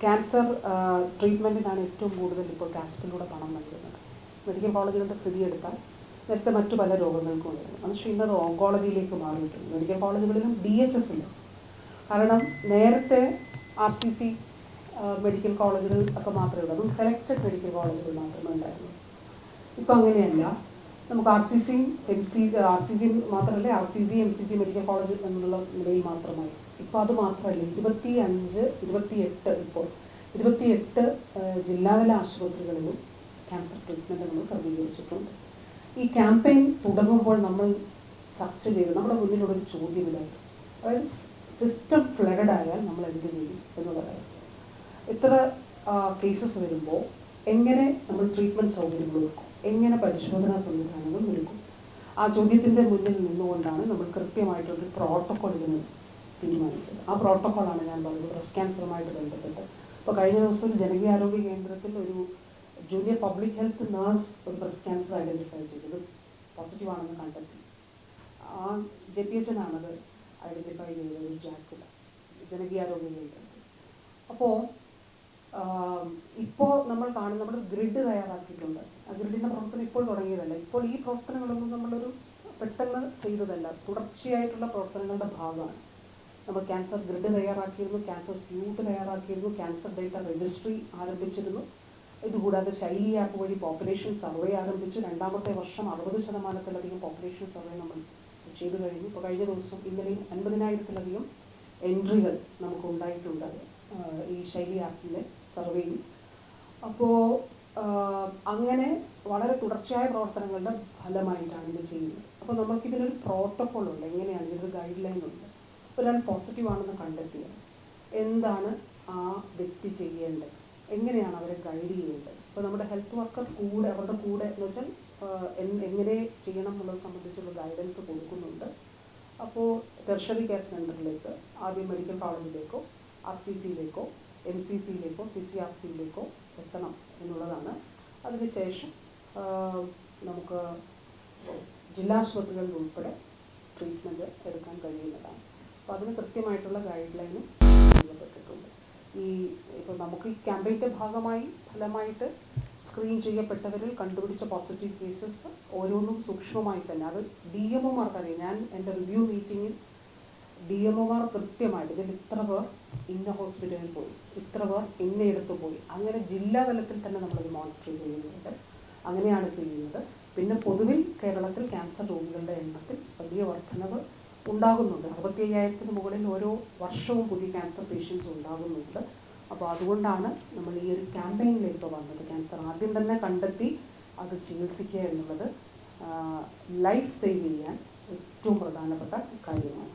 Cancer ട്രീറ്റ്മെന്റിനാണ് ഏറ്റവും കൂടുതൽ ഇപ്പോൾ കാസ്പിലൂടെ പണം നൽകുന്നത്. മെഡിക്കൽ കോളേജുകളുടെ സ്ഥിതി എടുത്താൽ നേരത്തെ മറ്റു പല രോഗങ്ങൾക്കും ഉണ്ടായിരുന്നു. പക്ഷേ ഇന്നത് ഓങ്കോളജിയിലേക്ക് മാറിയിട്ടുണ്ട്. മെഡിക്കൽ കോളേജുകളിലും ഡി എച്ച് എസ് ഇല്ല കാരണം നേരത്തെ ആർ സി സി മെഡിക്കൽ കോളേജുകൾ ഒക്കെ മാത്രമേ ഉള്ളൂ. അതും സെലക്റ്റഡ് മെഡിക്കൽ കോളേജുകൾ മാത്രമേ ഉണ്ടായിരുന്നു ഇപ്പം അങ്ങനെയല്ല. നമുക്ക് ആർ സി സിയും എം സി ആർ സി സിയും മാത്രമല്ല R C C M C C medical college എന്നുള്ള നിലയിൽ മാത്രമായി. ഇപ്പോൾ അത് മാത്രമല്ല. ഇരുപത്തി അഞ്ച് ഇരുപത്തിയെട്ട് ഇപ്പോൾ ഇരുപത്തിയെട്ട് ജില്ലാതല ആശുപത്രികളിലും ക്യാൻസർ ട്രീറ്റ്മെന്റുകൾ ക്രമീകരിച്ചിട്ടുണ്ട്. ഈ ക്യാമ്പയിൻ തുടങ്ങുമ്പോൾ നമ്മൾ ചർച്ച ചെയ്ത്. നമ്മുടെ മുന്നിലുള്ളൊരു ചോദ്യം ഇതായിരുന്നു അതായത് സിസ്റ്റം ഫ്ലഡഡ് ആയാൽ നമ്മൾ എന്ത് ചെയ്യും എന്നുള്ളതായിരുന്നു ഇത്ര കേസസ് വരുമ്പോൾ എങ്ങനെ നമ്മൾ ട്രീറ്റ്മെന്റ് സൗകര്യങ്ങൾ ഒരുക്കും എങ്ങനെ പരിശോധനാ സംവിധാനങ്ങൾ ഒരുക്കും? ആ ചോദ്യത്തിന്റെ മുന്നിൽ നിന്നുകൊണ്ടാണ് നമ്മൾ കൃത്യമായിട്ടൊരു പ്രോട്ടോക്കോൾ ഇതിന് തീരുമാനിച്ചത്. ആ പ്രോട്ടോക്കോളാണ് ഞാൻ പറഞ്ഞത്. ബ്രസ്റ്റ് ക്യാൻസറുമായിട്ട് ബന്ധപ്പെട്ട്. അപ്പോൾ കഴിഞ്ഞ ദിവസം ഒരു ജനകീയാരോഗ്യ കേന്ദ്രത്തിൽ ഒരു ജൂനിയർ പബ്ലിക് ഹെൽത്ത് നേഴ്സ് ഒരു ബ്രസ്റ്റ് ക്യാൻസർ ഐഡന്റിഫൈ ചെയ്തത് പോസിറ്റീവ് ആണെന്ന് കണ്ടെത്തി. ആ ജെ പി എച്ച് ആണത് ഐഡന്റിഫൈ ചെയ്തത് ജാക്കിൽ ജനകീയാരോഗ്യ കേന്ദ്രത്തിൽ. അപ്പോൾ ഇപ്പോൾ നമ്മൾ കാണുന്ന നമ്മുടെ ഗ്രിഡ് തയ്യാറാക്കിയിട്ടുണ്ട്. ആ ഗ്രിഡിന്റെ പ്രവർത്തനം ഇപ്പോൾ തുടങ്ങിയതല്ല. ഇപ്പോൾ ഈ പ്രവർത്തനങ്ങളൊന്നും നമ്മളൊരു പെട്ടെന്ന് ചെയ്തതല്ല. തുടർച്ചയായിട്ടുള്ള പ്രവർത്തനങ്ങളുടെ ഭാഗമാണ്. നമ്മൾ ക്യാൻസർ ഗ്രിഡ് തയ്യാറാക്കിയിരുന്നു ക്യാൻസർ സ്യൂട്ട് തയ്യാറാക്കിയിരുന്നു ക്യാൻസർ ഡേറ്റ രജിസ്ട്രി ആരംഭിച്ചിരുന്നു. ഇതുകൂടാതെ ശൈലി ആപ്പ് വഴി പോപ്പുലേഷൻ സർവേ ആരംഭിച്ചു. രണ്ടാമത്തെ വർഷം അറുപത് ശതമാനത്തിലധികം പോപ്പുലേഷൻ സർവേ നമ്മൾ ചെയ്തു കഴിഞ്ഞു. ഇപ്പോൾ കഴിഞ്ഞ ദിവസം ഇന്നലെയും അൻപതിനായിരത്തിലധികം എൻട്രികൾ നമുക്ക് ഉണ്ടായിട്ടുണ്ട് ഈ ശൈലി ആപ്പിലെ സർവേയിൽ അപ്പോൾ അങ്ങനെ വളരെ തുടർച്ചയായ പ്രവർത്തനങ്ങളുടെ ഫലമായിട്ടാണ് ഇത് ചെയ്യുന്നത്. അപ്പോൾ നമുക്കിതിനൊരു പ്രോട്ടോക്കോൾ ഉണ്ട്. എങ്ങനെയാണ്? ഇതിനൊരു ഗൈഡ് ലൈൻ ഉണ്ട്. ഒരാൾ പോസിറ്റീവ് ആണെന്ന് കണ്ടെത്തിയത്. എന്താണ് ആ വ്യക്തി ചെയ്യേണ്ടത്? എങ്ങനെയാണ് അവരെ ഗൈഡ് ചെയ്യേണ്ടത്? ഇപ്പോൾ നമ്മുടെ ഹെൽത്ത് വർക്കർ കൂടെ അവരുടെ കൂടെ എന്ന് വെച്ചാൽ എങ്ങനെ ചെയ്യണം എന്നുള്ളത് സംബന്ധിച്ചുള്ള ഗൈഡൻസ് കൊടുക്കുന്നുണ്ട്. അപ്പോൾ ടെർഷറി കെയർ സെന്ററിലേക്ക് ആദ്യം മെഡിക്കൽ കോളേജിലേക്കോ ആർ സി സിയിലേക്കോ എം സി സിയിലേക്കോ സി സി ആർ സിയിലേക്കോ എത്തണം എന്നുള്ളതാണ്. അതിനുശേഷം നമുക്ക് ജില്ലാശുപത്രികളിൽ ഉൾപ്പെടെ ട്രീറ്റ്മെന്റ് എടുക്കാൻ കഴിയുന്നതാണ്. അപ്പോൾ അതിന് കൃത്യമായിട്ടുള്ള ഗൈഡ് ലൈനും നൽകപ്പെട്ടിട്ടുണ്ട് ഈ ഇപ്പോൾ നമുക്ക് ഈ ക്യാമ്പയിന്റെ ഭാഗമായി ഫലമായിട്ട് സ്ക്രീൻ ചെയ്യപ്പെട്ടവരിൽ കണ്ടുപിടിച്ച പോസിറ്റീവ് കേസസ് ഓരോന്നും സൂക്ഷ്മമായി തന്നെ. അത് ഡി എം ഒമാർക്കറിയാം ഞാൻ എന്റെ റിവ്യൂ മീറ്റിങ്ങിൽ ഡി എം കൃത്യമായിട്ട് ഇതിൽ ഇത്ര പേർ ഇന്ന ഹോസ്പിറ്റലിൽ പോയി ഇത്ര പേർ ഇന്നയിടത്ത് പോയി. അങ്ങനെ ജില്ലാ തലത്തിൽ തന്നെ നമ്മളത് മോണിറ്റർ ചെയ്യുന്നുണ്ട്. അങ്ങനെയാണ് ചെയ്യുന്നത്. പിന്നെ പൊതുവിൽ കേരളത്തിൽ ക്യാൻസർ രോഗികളുടെ എണ്ണത്തിൽ വലിയ വർധനവ് ഉണ്ടാകുന്നുണ്ട്. അറുപത്തി അയ്യായിരത്തിന് മുകളിൽ ഓരോ വർഷവും പുതിയ ക്യാൻസർ പേഷ്യൻസ് ഉണ്ടാകുന്നുണ്ട്. അപ്പോൾ അതുകൊണ്ടാണ് നമ്മൾ ഈ ഒരു ക്യാമ്പയിനിലേക്ക് വന്നത്. ക്യാൻസർ ആദ്യം തന്നെ കണ്ടെത്തി അത് ചികിത്സിക്കുക എന്നുള്ളത് ലൈഫ് സേവ് ചെയ്യാൻ ഏറ്റവും പ്രധാനപ്പെട്ട കാര്യമാണ്.